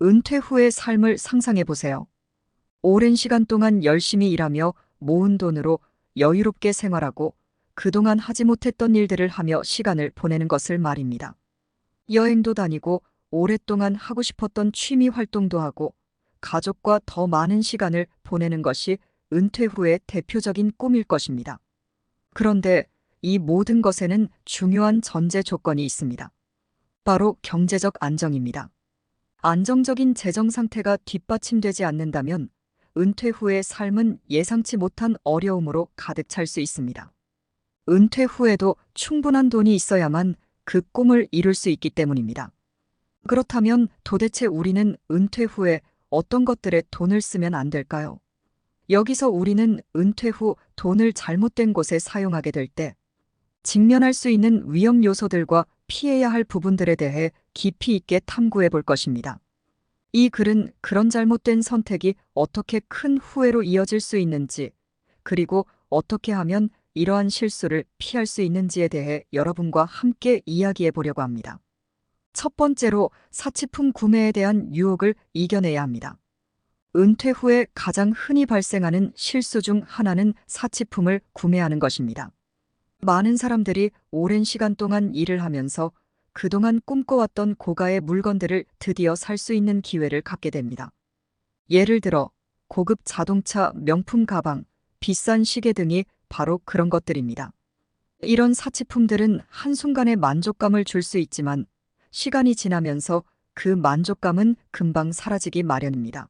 은퇴 후의 삶을 상상해 보세요. 오랜 시간 동안 열심히 일하며 모은 돈으로 여유롭게 생활하고 그동안 하지 못했던 일들을 하며 시간을 보내는 것을 말입니다. 여행도 다니고 오랫동안 하고 싶었던 취미 활동도 하고 가족과 더 많은 시간을 보내는 것이 은퇴 후의 대표적인 꿈일 것입니다. 그런데 이 모든 것에는 중요한 전제 조건이 있습니다. 바로 경제적 안정입니다. 안정적인 재정 상태가 뒷받침되지 않는다면 은퇴 후의 삶은 예상치 못한 어려움으로 가득 찰 수 있습니다. 은퇴 후에도 충분한 돈이 있어야만 그 꿈을 이룰 수 있기 때문입니다. 그렇다면 도대체 우리는 은퇴 후에 어떤 것들에 돈을 쓰면 안 될까요? 여기서 우리는 은퇴 후 돈을 잘못된 곳에 사용하게 될 때 직면할 수 있는 위험 요소들과 피해야 할 부분들에 대해 깊이 있게 탐구해 볼 것입니다. 이 글은 그런 잘못된 선택이 어떻게 큰 후회로 이어질 수 있는지, 그리고 어떻게 하면 이러한 실수를 피할 수 있는지에 대해 여러분과 함께 이야기해 보려고 합니다. 첫 번째로 사치품 구매에 대한 유혹을 이겨내야 합니다. 은퇴 후에 가장 흔히 발생하는 실수 중 하나는 사치품을 구매하는 것입니다. 많은 사람들이 오랜 시간 동안 일을 하면서 그동안 꿈꿔왔던 고가의 물건들을 드디어 살 수 있는 기회를 갖게 됩니다. 예를 들어 고급 자동차, 명품 가방, 비싼 시계 등이 바로 그런 것들입니다. 이런 사치품들은 한순간의 만족감을 줄 수 있지만 시간이 지나면서 그 만족감은 금방 사라지기 마련입니다.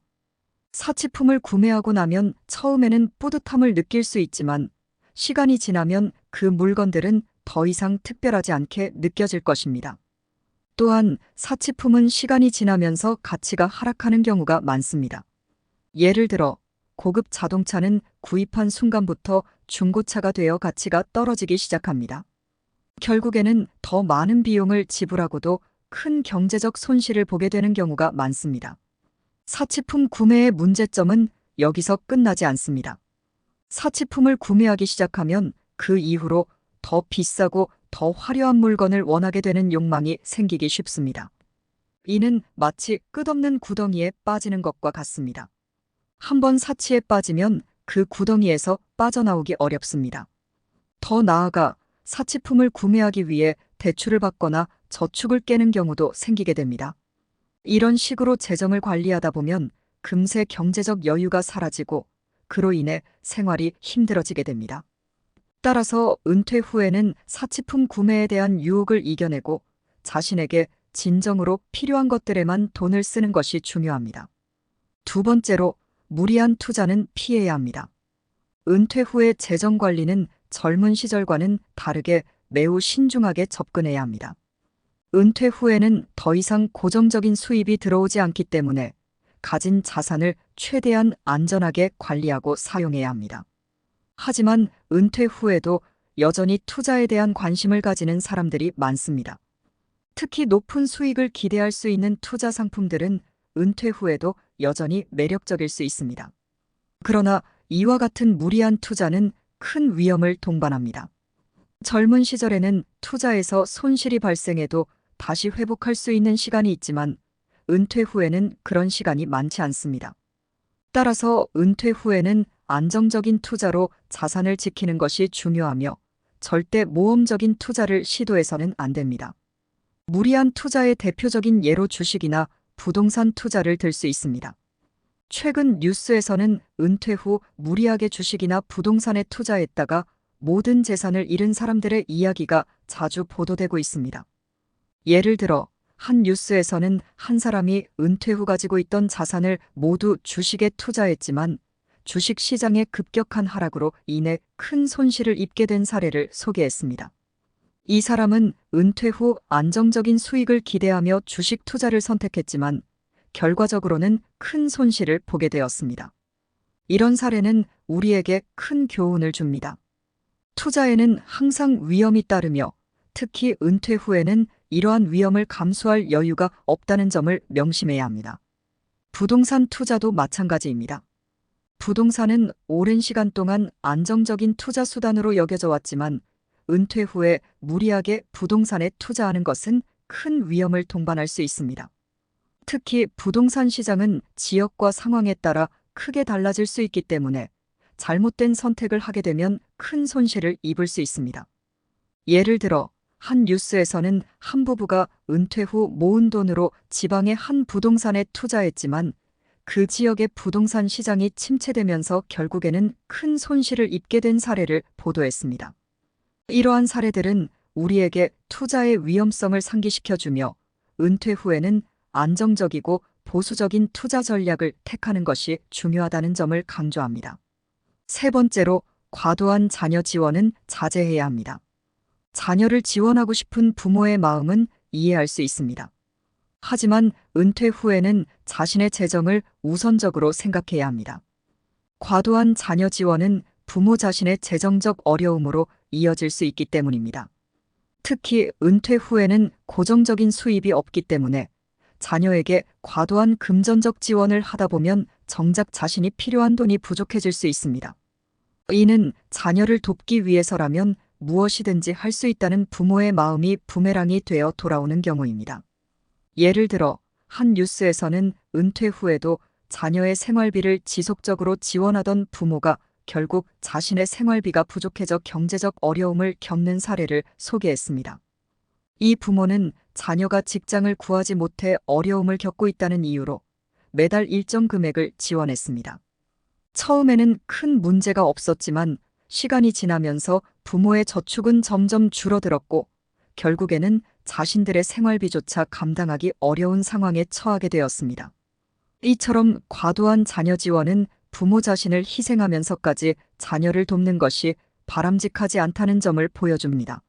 사치품을 구매하고 나면 처음에는 뿌듯함을 느낄 수 있지만 시간이 지나면 그 물건들은 더 이상 특별하지 않게 느껴질 것입니다. 또한 사치품은 시간이 지나면서 가치가 하락하는 경우가 많습니다. 예를 들어 고급 자동차는 구입한 순간부터 중고차가 되어 가치가 떨어지기 시작합니다. 결국에는 더 많은 비용을 지불하고도 큰 경제적 손실을 보게 되는 경우가 많습니다. 사치품 구매의 문제점은 여기서 끝나지 않습니다. 사치품을 구매하기 시작하면 그 이후로 더 비싸고 더 화려한 물건을 원하게 되는 욕망이 생기기 쉽습니다. 이는 마치 끝없는 구덩이에 빠지는 것과 같습니다. 한번 사치에 빠지면 그 구덩이에서 빠져나오기 어렵습니다. 더 나아가 사치품을 구매하기 위해 대출을 받거나 저축을 깨는 경우도 생기게 됩니다. 이런 식으로 재정을 관리하다 보면 금세 경제적 여유가 사라지고 그로 인해 생활이 힘들어지게 됩니다. 따라서 은퇴 후에는 사치품 구매에 대한 유혹을 이겨내고 자신에게 진정으로 필요한 것들에만 돈을 쓰는 것이 중요합니다. 두 번째로 무리한 투자는 피해야 합니다. 은퇴 후의 재정 관리는 젊은 시절과는 다르게 매우 신중하게 접근해야 합니다. 은퇴 후에는 더 이상 고정적인 수입이 들어오지 않기 때문에 가진 자산을 최대한 안전하게 관리하고 사용해야 합니다. 하지만 은퇴 후에도 여전히 투자에 대한 관심을 가지는 사람들이 많습니다. 특히 높은 수익을 기대할 수 있는 투자 상품들은 은퇴 후에도 여전히 매력적일 수 있습니다. 그러나 이와 같은 무리한 투자는 큰 위험을 동반합니다. 젊은 시절에는 투자에서 손실이 발생해도 다시 회복할 수 있는 시간이 있지만 은퇴 후에는 그런 시간이 많지 않습니다. 따라서 은퇴 후에는 안정적인 투자로 자산을 지키는 것이 중요하며 절대 모험적인 투자를 시도해서는 안 됩니다. 무리한 투자의 대표적인 예로 주식이나 부동산 투자를 들 수 있습니다. 최근 뉴스에서는 은퇴 후 무리하게 주식이나 부동산에 투자했다가 모든 재산을 잃은 사람들의 이야기가 자주 보도되고 있습니다. 예를 들어 한 뉴스에서는 한 사람이 은퇴 후 가지고 있던 자산을 모두 주식에 투자했지만 주식 시장의 급격한 하락으로 인해 큰 손실을 입게 된 사례를 소개했습니다. 이 사람은 은퇴 후 안정적인 수익을 기대하며 주식 투자를 선택했지만 결과적으로는 큰 손실을 보게 되었습니다. 이런 사례는 우리에게 큰 교훈을 줍니다. 투자에는 항상 위험이 따르며 특히 은퇴 후에는 이러한 위험을 감수할 여유가 없다는 점을 명심해야 합니다. 부동산 투자도 마찬가지입니다. 부동산은 오랜 시간 동안 안정적인 투자 수단으로 여겨져 왔지만 은퇴 후에 무리하게 부동산에 투자하는 것은 큰 위험을 동반할 수 있습니다. 특히 부동산 시장은 지역과 상황에 따라 크게 달라질 수 있기 때문에 잘못된 선택을 하게 되면 큰 손실을 입을 수 있습니다. 예를 들어 한 뉴스에서는 한 부부가 은퇴 후 모은 돈으로 지방의 한 부동산에 투자했지만 그 지역의 부동산 시장이 침체되면서 결국에는 큰 손실을 입게 된 사례를 보도했습니다. 이러한 사례들은 우리에게 투자의 위험성을 상기시켜주며 은퇴 후에는 안정적이고 보수적인 투자 전략을 택하는 것이 중요하다는 점을 강조합니다. 세 번째로 과도한 자녀 지원은 자제해야 합니다. 자녀를 지원하고 싶은 부모의 마음은 이해할 수 있습니다. 하지만 은퇴 후에는 자신의 재정을 우선적으로 생각해야 합니다. 과도한 자녀 지원은 부모 자신의 재정적 어려움으로 이어질 수 있기 때문입니다. 특히 은퇴 후에는 고정적인 수입이 없기 때문에 자녀에게 과도한 금전적 지원을 하다 보면 정작 자신이 필요한 돈이 부족해질 수 있습니다. 이는 자녀를 돕기 위해서라면 무엇이든지 할 수 있다는 부모의 마음이 부메랑이 되어 돌아오는 경우입니다. 예를 들어 한 뉴스에서는 은퇴 후에도 자녀의 생활비를 지속적으로 지원하던 부모가 결국 자신의 생활비가 부족해져 경제적 어려움을 겪는 사례를 소개했습니다. 이 부모는 자녀가 직장을 구하지 못해 어려움을 겪고 있다는 이유로 매달 일정 금액을 지원했습니다. 처음에는 큰 문제가 없었지만 시간이 지나면서 부모의 저축은 점점 줄어들었고 결국에는 자신들의 생활비조차 감당하기 어려운 상황에 처하게 되었습니다. 이처럼 과도한 자녀 지원은 부모 자신을 희생하면서까지 자녀를 돕는 것이 바람직하지 않다는 점을 보여줍니다.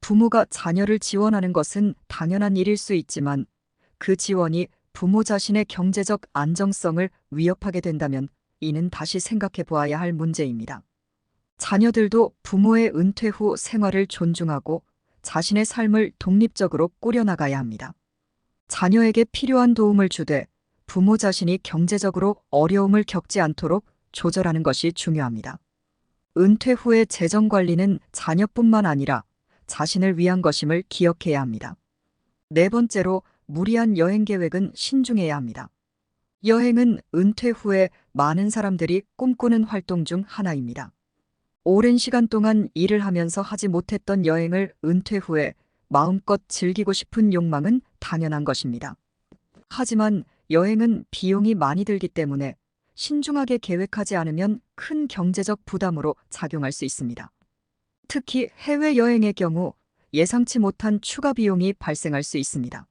부모가 자녀를 지원하는 것은 당연한 일일 수 있지만 그 지원이 부모 자신의 경제적 안정성을 위협하게 된다면 이는 다시 생각해 보아야 할 문제입니다. 자녀들도 부모의 은퇴 후 생활을 존중하고 자신의 삶을 독립적으로 꾸려나가야 합니다. 자녀에게 필요한 도움을 주되 부모 자신이 경제적으로 어려움을 겪지 않도록 조절하는 것이 중요합니다. 은퇴 후의 재정 관리는 자녀뿐만 아니라 자신을 위한 것임을 기억해야 합니다. 네 번째로 무리한 여행 계획은 신중해야 합니다. 여행은 은퇴 후에 많은 사람들이 꿈꾸는 활동 중 하나입니다. 오랜 시간 동안 일을 하면서 하지 못했던 여행을 은퇴 후에 마음껏 즐기고 싶은 욕망은 당연한 것입니다. 하지만 여행은 비용이 많이 들기 때문에 신중하게 계획하지 않으면 큰 경제적 부담으로 작용할 수 있습니다. 특히 해외여행의 경우 예상치 못한 추가 비용이 발생할 수 있습니다.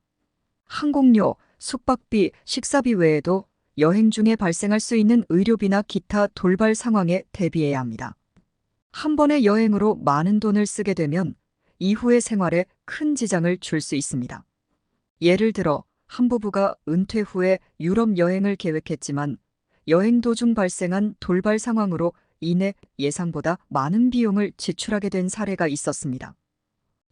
항공료, 숙박비, 식사비 외에도 여행 중에 발생할 수 있는 의료비나 기타 돌발 상황에 대비해야 합니다. 한 번의 여행으로 많은 돈을 쓰게 되면 이후의 생활에 큰 지장을 줄 수 있습니다. 예를 들어 한 부부가 은퇴 후에 유럽 여행을 계획했지만 여행 도중 발생한 돌발 상황으로 인해 예상보다 많은 비용을 지출하게 된 사례가 있었습니다.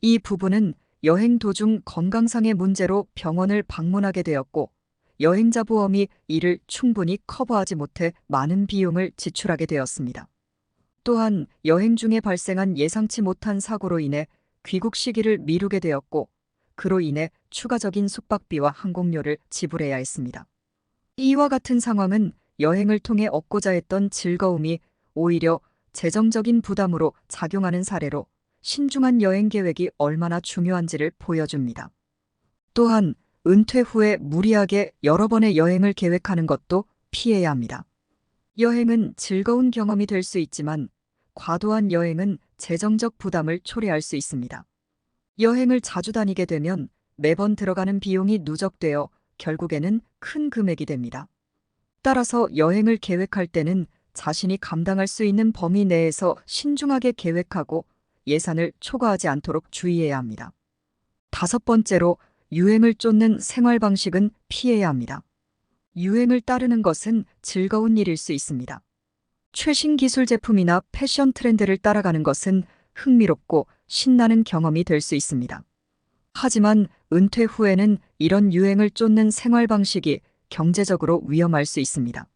이 부부는 여행 도중 건강상의 문제로 병원을 방문하게 되었고 여행자 보험이 이를 충분히 커버하지 못해 많은 비용을 지출하게 되었습니다. 또한 여행 중에 발생한 예상치 못한 사고로 인해 귀국 시기를 미루게 되었고 그로 인해 추가적인 숙박비와 항공료를 지불해야 했습니다. 이와 같은 상황은 여행을 통해 얻고자 했던 즐거움이 오히려 재정적인 부담으로 작용하는 사례로 신중한 여행 계획이 얼마나 중요한지를 보여줍니다. 또한 은퇴 후에 무리하게 여러 번의 여행을 계획하는 것도 피해야 합니다. 여행은 즐거운 경험이 될 수 있지만 과도한 여행은 재정적 부담을 초래할 수 있습니다. 여행을 자주 다니게 되면 매번 들어가는 비용이 누적되어 결국에는 큰 금액이 됩니다. 따라서 여행을 계획할 때는 자신이 감당할 수 있는 범위 내에서 신중하게 계획하고 예산을 초과하지 않도록 주의해야 합니다. 다섯 번째로 유행을 쫓는 생활 방식은 피해야 합니다. 유행을 따르는 것은 즐거운 일일 수 있습니다. 최신 기술 제품이나 패션 트렌드를 따라가는 것은 흥미롭고 신나는 경험이 될 수 있습니다. 하지만 은퇴 후에는 이런 유행을 쫓는 생활 방식이 경제적으로 위험할 수 있습니다.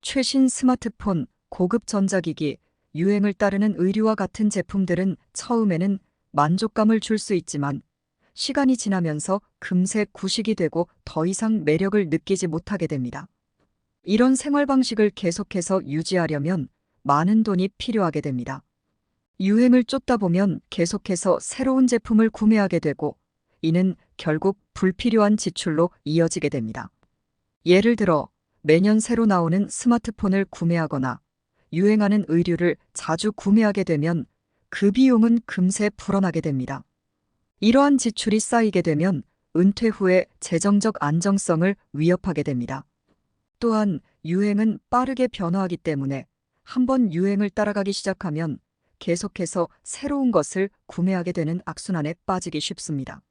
최신 스마트폰, 고급 전자기기, 유행을 따르는 의류와 같은 제품들은 처음에는 만족감을 줄 수 있지만 시간이 지나면서 금세 구식이 되고 더 이상 매력을 느끼지 못하게 됩니다. 이런 생활 방식을 계속해서 유지하려면 많은 돈이 필요하게 됩니다. 유행을 쫓다 보면 계속해서 새로운 제품을 구매하게 되고 이는 결국 불필요한 지출로 이어지게 됩니다. 예를 들어 매년 새로 나오는 스마트폰을 구매하거나 유행하는 의류를 자주 구매하게 되면 그 비용은 금세 불어나게 됩니다. 이러한 지출이 쌓이게 되면 은퇴 후에 재정적 안정성을 위협하게 됩니다. 또한 유행은 빠르게 변화하기 때문에 한번 유행을 따라가기 시작하면 계속해서 새로운 것을 구매하게 되는 악순환에 빠지기 쉽습니다.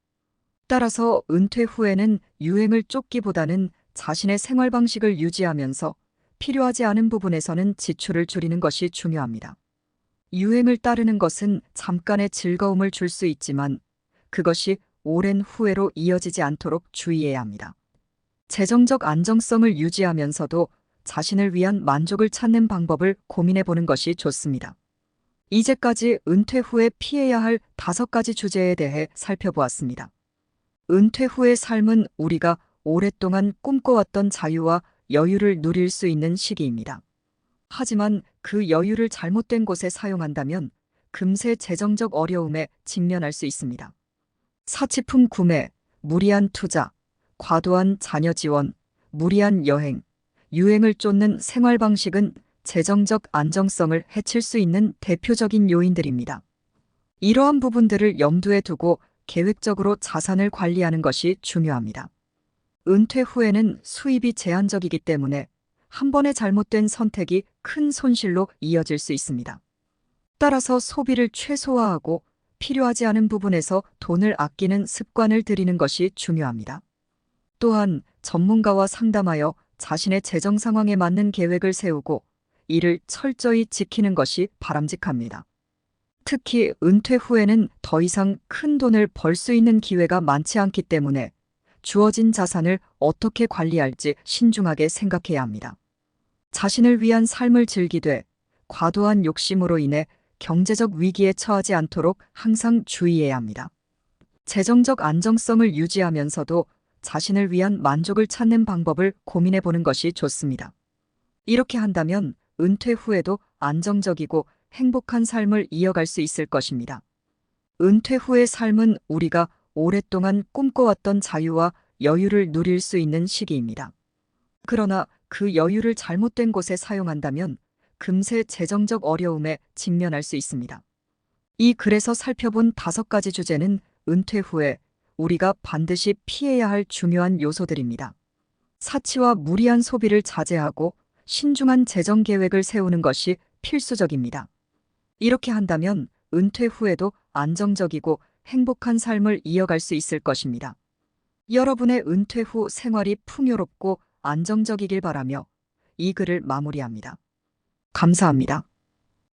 따라서 은퇴 후에는 유행을 쫓기보다는 자신의 생활 방식을 유지하면서 필요하지 않은 부분에서는 지출을 줄이는 것이 중요합니다. 유행을 따르는 것은 잠깐의 즐거움을 줄 수 있지만 그것이 오랜 후회로 이어지지 않도록 주의해야 합니다. 재정적 안정성을 유지하면서도 자신을 위한 만족을 찾는 방법을 고민해 보는 것이 좋습니다. 이제까지 은퇴 후에 피해야 할 다섯 가지 주제에 대해 살펴보았습니다. 은퇴 후의 삶은 우리가 오랫동안 꿈꿔왔던 자유와 여유를 누릴 수 있는 시기입니다. 하지만 그 여유를 잘못된 곳에 사용한다면 금세 재정적 어려움에 직면할 수 있습니다. 사치품 구매, 무리한 투자, 과도한 자녀 지원, 무리한 여행, 유행을 쫓는 생활 방식은 재정적 안정성을 해칠 수 있는 대표적인 요인들입니다. 이러한 부분들을 염두에 두고 계획적으로 자산을 관리하는 것이 중요합니다. 은퇴 후에는 수입이 제한적이기 때문에 한 번의 잘못된 선택이 큰 손실로 이어질 수 있습니다. 따라서 소비를 최소화하고 필요하지 않은 부분에서 돈을 아끼는 습관을 들이는 것이 중요합니다. 또한 전문가와 상담하여 자신의 재정 상황에 맞는 계획을 세우고 이를 철저히 지키는 것이 바람직합니다. 특히 은퇴 후에는 더 이상 큰 돈을 벌 수 있는 기회가 많지 않기 때문에 주어진 자산을 어떻게 관리할지 신중하게 생각해야 합니다. 자신을 위한 삶을 즐기되 과도한 욕심으로 인해 경제적 위기에 처하지 않도록 항상 주의해야 합니다. 재정적 안정성을 유지하면서도 자신을 위한 만족을 찾는 방법을 고민해 보는 것이 좋습니다. 이렇게 한다면 은퇴 후에도 안정적이고 행복한 삶을 이어갈 수 있을 것입니다. 은퇴 후의 삶은 우리가 오랫동안 꿈꿔왔던 자유와 여유를 누릴 수 있는 시기입니다. 그러나 그 여유를 잘못된 곳에 사용한다면 금세 재정적 어려움에 직면할 수 있습니다. 이 글에서 살펴본 다섯 가지 주제는 은퇴 후에 우리가 반드시 피해야 할 중요한 요소들입니다. 사치와 무리한 소비를 자제하고 신중한 재정 계획을 세우는 것이 필수적입니다. 이렇게 한다면 은퇴 후에도 안정적이고 행복한 삶을 이어갈 수 있을 것입니다. 여러분의 은퇴 후 생활이 풍요롭고 안정적이길 바라며 이 글을 마무리합니다. 감사합니다.